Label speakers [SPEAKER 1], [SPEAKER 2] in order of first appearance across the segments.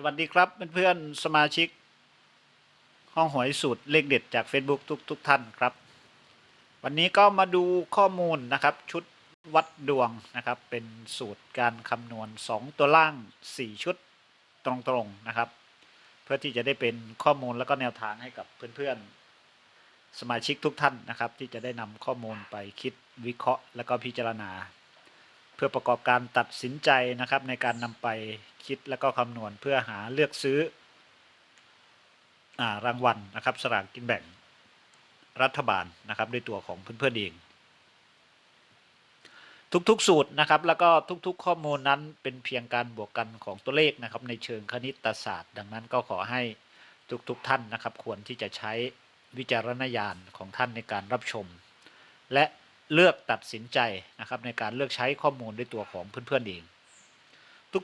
[SPEAKER 1] สวัสดีครับเพื่อนๆสมาชิก ห้องหวยสูตรเลขเด็ดจาก Facebook ทุกทุกท่านครับ วันนี้ก็มาดูข้อมูลนะครับ ชุดวัดดวงนะครับ เป็นสูตรการคำนวณ 2 ตัวล่าง 4 ชุดตรงๆนะครับ เพื่อที่จะได้เป็นข้อมูลแล้วก็แนวทางให้กับเพื่อนๆสมาชิกทุกท่านนะครับ ที่จะได้นำข้อมูลไปคิดวิเคราะห์ แล้วก็พิจารณา เพื่อประกอบการตัดสินใจนะครับ ในการนำไปคิดแล้วก็คำนวณเพื่อหาเลือกซื้ออรางวัลนะครับสลากกินแบ่งรัฐบาลนะครับด้วยตัวของเพื่อนๆเอง ทุกๆ สูตรนะครับ แล้วก็ทุกๆ ข้อมูลนั้นเป็นเพียงการบวกกันของตัวเลขนะครับ ในเชิงคณิตศาสตร์ ดังนั้นก็ขอให้ทุกๆท่านนะครับ ควรที่จะใช้วิจารณญาณของท่านในการรับชม และ เลือกตัดสินใจนะครับในการเลือกใช้ข้อมูลด้วยตัวของเพื่อนๆเอง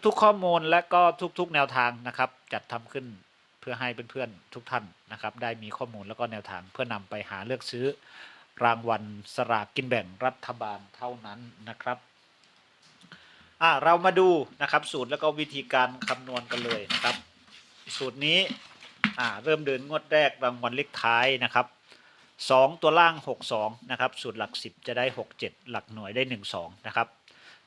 [SPEAKER 1] ทุกๆ ข้อมูลและก็ทุกๆ แนวทางนะครับ จัดทำขึ้นเพื่อให้เพื่อนๆทุกท่านนะครับ ได้มีข้อมูลแล้วก็แนวทางเพื่อนำไปหาเลือกซื้อ รางวัลสลากกินแบ่งรัฐบาลเท่านั้นนะครับอ่าเรามาดูนะครับสูตรแล้วก็วิธีการคำนวณกันเลยนะครับ สูตรนี้อ่าเริ่มเดินงวดแรกรางวัลเลขท้ายนะครับ สองตัวล่าง 62 นะครับ สูตรหลัก 10 จะได้ 67 หลักหน่วยได้ 12 นะครับ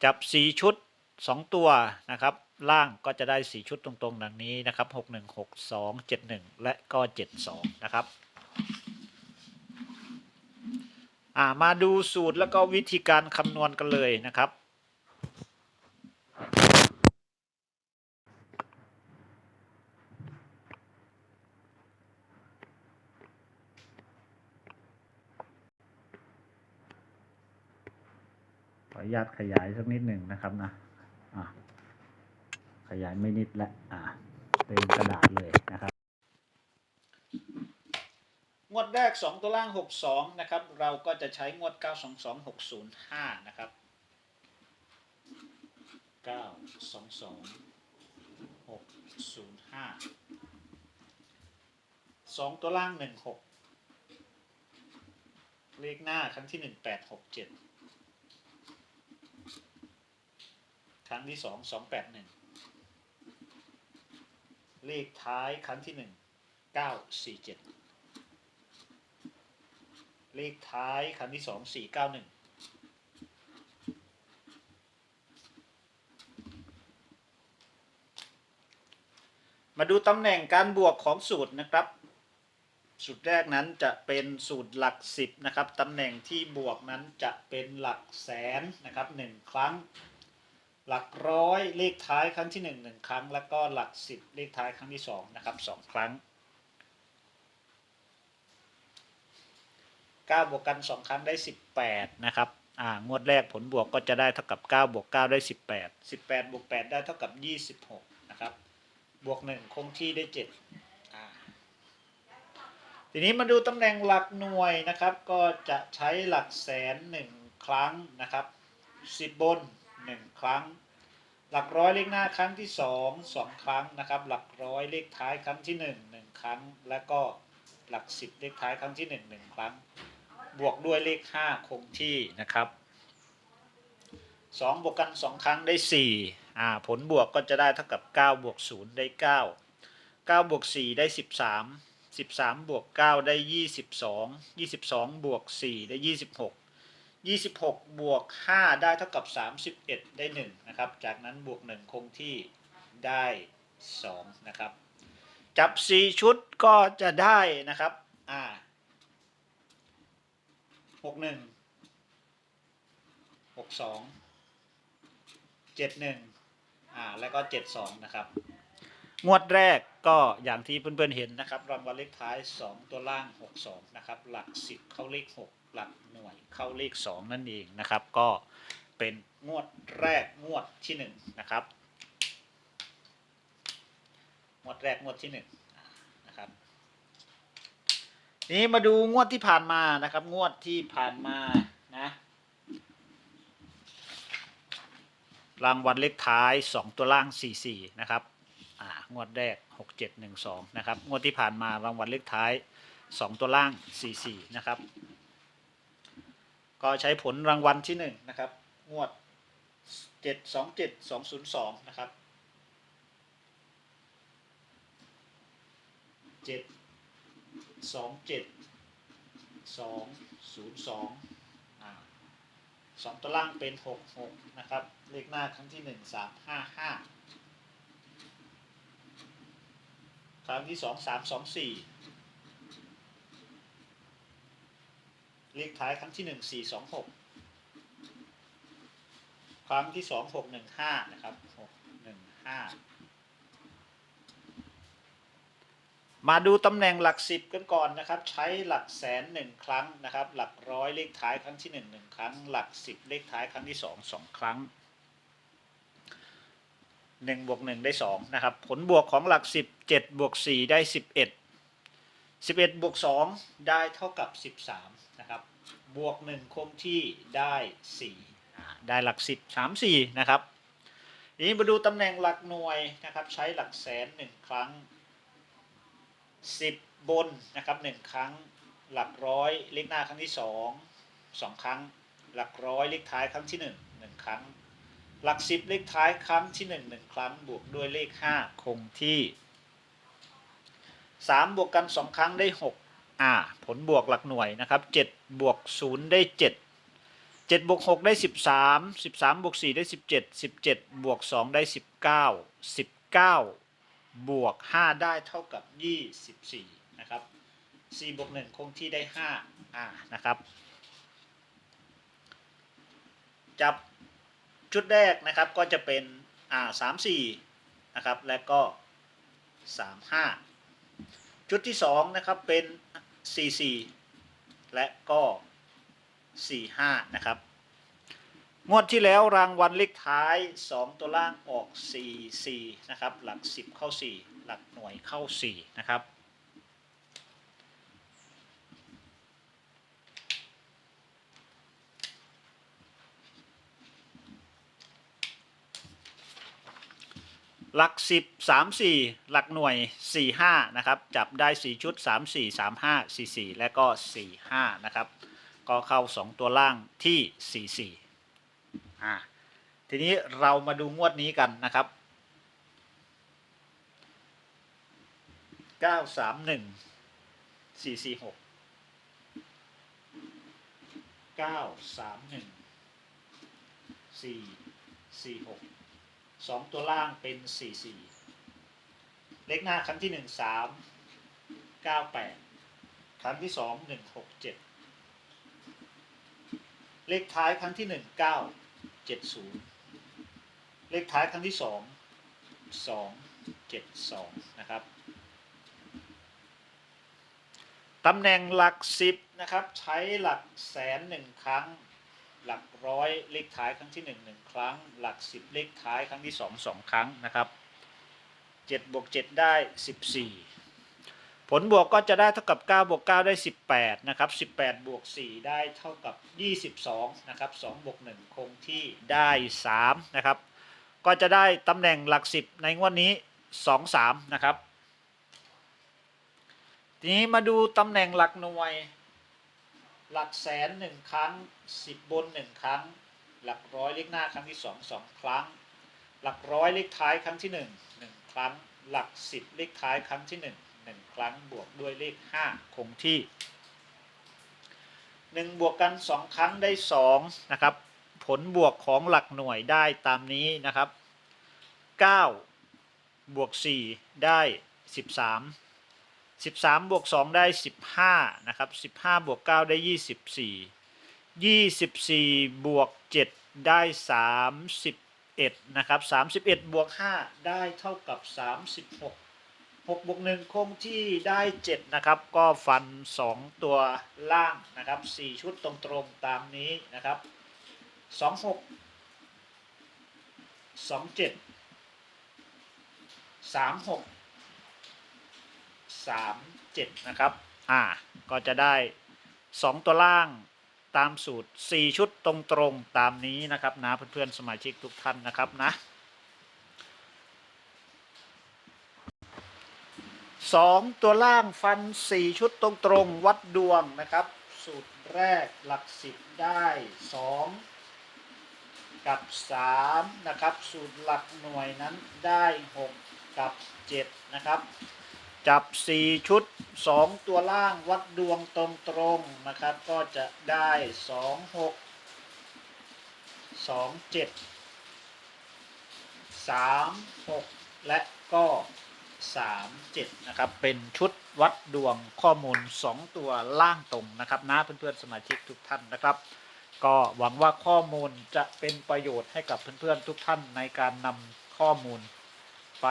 [SPEAKER 1] จับ 4 ชุด 2 ตัวนะครับ ล่างก็จะได้ 4 ชุดตรงๆ ดังนี้นะครับ 61 62 71 และก็ 72 นะครับมาดูสูตรแล้วก็วิธีการคำนวณกันเลยนะครับ นุญาตขยายสักนิดหนึ่งนะครับนะะขยายไม่นิดและอะเต็มกระดาษเลยนะครับ งวดแรก 2 ตัวล่าง 62 นะครับ เราก็จะใช้งวด 922 605 นะครับ 922 605 2 ตัวล่าง 16 เลขหน้าครั้งที่ 1867 ครั้งที่สองสองแปดหนึ่งเลขท้ายครั้งที่หนึ่งเก้าสี่เจ็ดเลขท้ายครั้งที่สองสี่เก้าหนึ่งมาดูตำแหน่งการบวกของสูตรนะครับ สูตรแรกนั้นจะเป็นสูตรหลักสิบนะครับตำแหน่งที่บวกนั้นจะเป็นหลักแสนนะครับหนึ่งครั้ง หลักร้อยเลขท้ายครั้งที่หนึ่งหนึ่งครั้ง แล้วก็หลักสิบเลขท้ายครั้งที่สองนะครับสองครั้งเก้าบวกกันสองครั้งได้สิบแปดนะครับอ่างวดแรกผลบวกก็จะได้เท่ากับเก้าบวกเก้าได้สิบแปดสิบแปดบวกแปดได้เท่ากับยี่สิบหกนะครับบวกหนึ่งคงที่ได้เจ็ดอ่าทีนี้มาดูตำแหน่งหลักหน่วยนะครับ ก็จะใช้หลักแสนหนึ่งครั้งนะครับสิบบน หนึ่งครั้ง หลักร้อยเลขหน้าครั้งที่สองสองครั้งนะครับ หลักร้อยเลขท้ายครั้งที่หนึ่งหนึ่งครั้ง และก็หลักสิบเลขท้ายครั้งที่หนึ่งหนึ่งครั้ง บวกด้วยเลขห้าคงที่นะครับสองบวกกันสองครั้งได้สี่อ่าผลบวกก็จะได้เท่ากับเก้าบวกศูนย์ได้เก้าเก้าบวกสี่ได้สิบสามสิบสามบวกเก้าได้ยี่สิบสองยี่สิบสองบวกสี่ได้ยี่สิบหก 26 บวก 5 ได้เท่ากับ 31 ได้ 1 นะครับ จากนั้นบวก 1 คงที่ได้ 2 นะครับ จับ 4 ชุดก็จะได้นะครับอ่า61 62 71อ่าแล้วก็ 72 นะครับ งวดแรกก็อย่างที่เพื่อนๆเห็นนะครับรางวัลเลขท้าย 2 ตัวล่าง 62 นะครับ หลัก 10 เข้าเลข 6 หลักหน่วยเข้าเลข 2 นั่นเองนะครับ ก็เป็นงวดแรกงวดที่ 1 นะครับ งวดแรกงวดที่ 1 นะครับ นี้มาดูงวดที่ผ่านมานะครับ งวดที่ผ่านมานะรางวัลเลขท้าย 2 ตัวล่าง 44 นะครับ งวดแรก 6712 นะครับ งวดที่ผ่านมารางวัลเลขท้าย 2 ตัวล่าง 44 นะครับ ก็ใช้ผลรางวัลที่ 1 นะครับ งวด 727202 นะครับเจ็ดสองเจ็ดสองศูนย์สองสองตัวล่างเป็นหกหกนะครับ เลขหน้าครั้งที่หนึ่งสามห้าห้า ครั้งที่สองสามสองสี่เลขท้ายครั้งที่หนึ่งสี่สองหกครั้งที่สองหกหนึ่งห้านะครับหกหนึ่งห้ามาดูตำแหน่งหลักสิบกันก่อนนะครับ ใช้หลักแสนหนึ่งครั้งนะครับ หลักร้อยเลขท้ายครั้งที่หนึ่งหนึ่งครั้ง หลักสิบเลขท้ายครั้งที่สองสองครั้ง หนึ่งบวกหนึ่งได้สองนะครับผลบวกของหลักสิบเจ็ดบวกสี่ได้สิบเอ็ดสิบเอ็ดบวกสองได้เท่ากับสิบสามนะครับบวกหนึ่งคงที่ได้สี่ได้หลักสิบสามสี่นะครับทีนี้มาดูตำแหน่งหลักหน่วยนะครับใช้หลักแสนหนึ่งครั้งสิบบนนะครับหนึ่งครั้งหลักร้อยเลขหน้าครั้งที่สองสองครั้ง หลักร้อยเลขท้ายครั้งที่หนึ่งหนึ่งครั้ง หลักสิบเลขท้ายครั้งที่หนึ่งหนึ่งครั้งบวกด้วยเลขห้าคงที่สามบวกกันสองครั้งได้หกอ่าผลบวกหลักหน่วยนะครับเจ็ดบวกศูนย์ได้เจ็ดเจ็ดบวกหกได้สิบสามสิบสามบวกสี่ได้สิบเจ็ดสิบเจ็ดบวกสองได้สิบเก้าสิบเก้าบวก5ได้เท่ากับ24นะครับ4บวก1คงที่ได้5อ่านะครับ จับ ชุดแรกนะครับก็จะเป็นอ่า3 4นะครับและก็3 5ชุดที่2นะครับเป็น4 4และก็4 5นะครับงวดที่แล้วรางวัลเลขท้าย 2 ตัวล่างออก 4 4 นะครับ หลัก 10 เข้า 4 หลักหน่วยเข้า 4 นะครับ หลัก 10 3 4 หลักหน่วย 4 5 นะครับ จับได้ 4 ชุด 3 4 3 5 4 4 และก็ 4 5 นะครับ ก็เข้า 2 ตัวล่างที่ 4 4 อ่า ทีนี้เรามาดูงวดนี้กันนะครับเก้าสามหนึ่ง สองตัวล่างเป็นสี่สี่เลขหน้าครั้งที่หนึ่งสามเก้าแปดครั้งที่สองหนึ่งหกเจ็ดเลขท้ายครั้งที่หนึ่งเก้าเจ็ดศูนย์เลขท้ายครั้งที่สองสองเจ็ดสองนะครับตำแหน่งหลักสิบนะครับ ใช้หลักแสนหนึ่งครั้ง หลักร้อยเลขท้ายครั้งที่หนึ่งหนึ่งครั้ง หลักสิบเลขท้ายครั้งที่สองสองครั้งนะครับเจ็ดบวกเจ็ดได้สิบสี่ผลบวกก็จะได้เท่ากับ9บวก9ได้ 18นะครับ18บวก4ได้เท่ากับ 22นะครับ2บวก1คงที่ได้3นะครับก็จะได้ตำแหน่งหลัก 10 ในงวดนี้ 2 3นะครับทีนี้มาดูตำแหน่งหลักหน่วย หลักแสน1ครั้ง10บน1ครั้ง หลักร้อยเลขหน้าครั้งที่2 2ครั้ง หลักร้อยเลขท้ายครั้งที่1 1ครั้ง หลัก10เลขท้ายครั้งที่1 1ครั้งบวกด้วยเลข5คงที่1บวกกัน2ครั้งได้2นะครับ ผลบวกของหลักหน่วยได้ตามนี้นะครับ9บวก4ได้13 13บ วก2ได้15นะครับ15บวก9ได้24 24บวก7ได้31นะครับ31บวก5ได้เท่ากับ36 6บวก1คงที่ได้7นะครับ ก็ฟัน2ตัวล่างนะครับ4ชุดตรงๆตามนี้นะครับ 26 27 36 37นะครับ อ่า ก็จะได้2ตัวล่างตามสูตร4ชุดตรงๆตามนี้นะครับนะเพื่อนๆสมาชิกทุกท่านนะครับนะสองตัวล่างฟันสี่ชุดตรงตรงๆวัดดวงนะครับ สูตรแรกหลักสิบได้สองกับสามนะครับ สูตรหลักหน่วยนั้นได้หกกับเจ็ดนะครับ จับ 4 ชุด 2 ตัวล่างวัดดวงตรงตรงๆนะครับ ก็จะได้ 2 6 2 7 3 6 และก็ 3 7 นะครับ เป็นชุดวัดดวงข้อมูล 2 ตัวล่างตรงนะครับนะเพื่อนๆสมาชิกทุกท่านนะครับ ก็หวังว่าข้อมูลจะเป็นประโยชน์ให้กับเพื่อนๆทุกท่านในการนำข้อมูลไป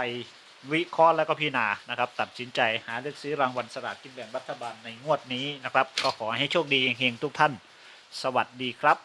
[SPEAKER 1] วิเคราะห์แล้วก็พิจารณานะครับ ตัดสินใจหาเลือกซื้อรางวัลสลากกินแบ่งรัฐบาลในงวดนี้นะครับ ก็ขอให้โชคดีเฮงๆทุกท่าน สวัสดีครับ